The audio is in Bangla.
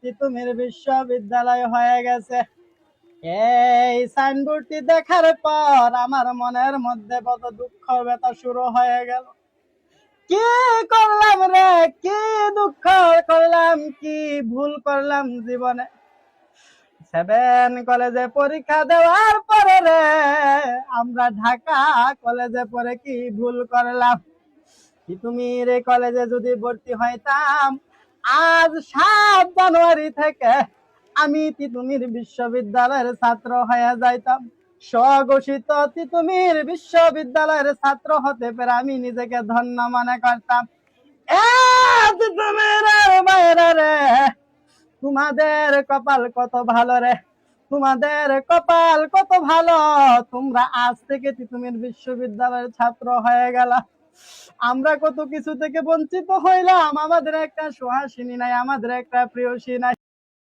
তিতুমির বিশ্ববিদ্যালয় হয়ে গেছে। এই সাইনবোর্ডটি দেখার পর আমার মনের মধ্যে কত দুঃখ ব্যথা শুরু হয়ে গেল। কি করলাম রে? কি দুঃখ করলাম? কি ভুল করলাম জীবনে? সেভেন কলেজে পরীক্ষা দেওয়ার পরে রে, আমরা ঢাকা কলেজে পড়ে কি ভুল করলাম? কি তুমি রে কলেজে যদি ভর্তি হইতাম আজ সাত জানুয়ারি থেকে আমি তিতুমির বিশ্ববিদ্যালয়ের ছাত্র হয়ে যাইতাম। স্বঘোষিত তিতুমির বিশ্ববিদ্যালয়ের ছাত্র হতে পেরে আমি নিজেকে ধন্য মনে করতাম। তোমাদের কপাল কত ভালো রে, তোমাদের কপাল কত ভালো। তোমরা আজ থেকে তিতুমির বিশ্ববিদ্যালয়ের ছাত্র হয়ে গেলা। আমরা কত কিছু থেকে বঞ্চিত হইলাম। আমাদের একটা সুহাসিনী নাই আমাদের একটা প্রিয়সী নাই।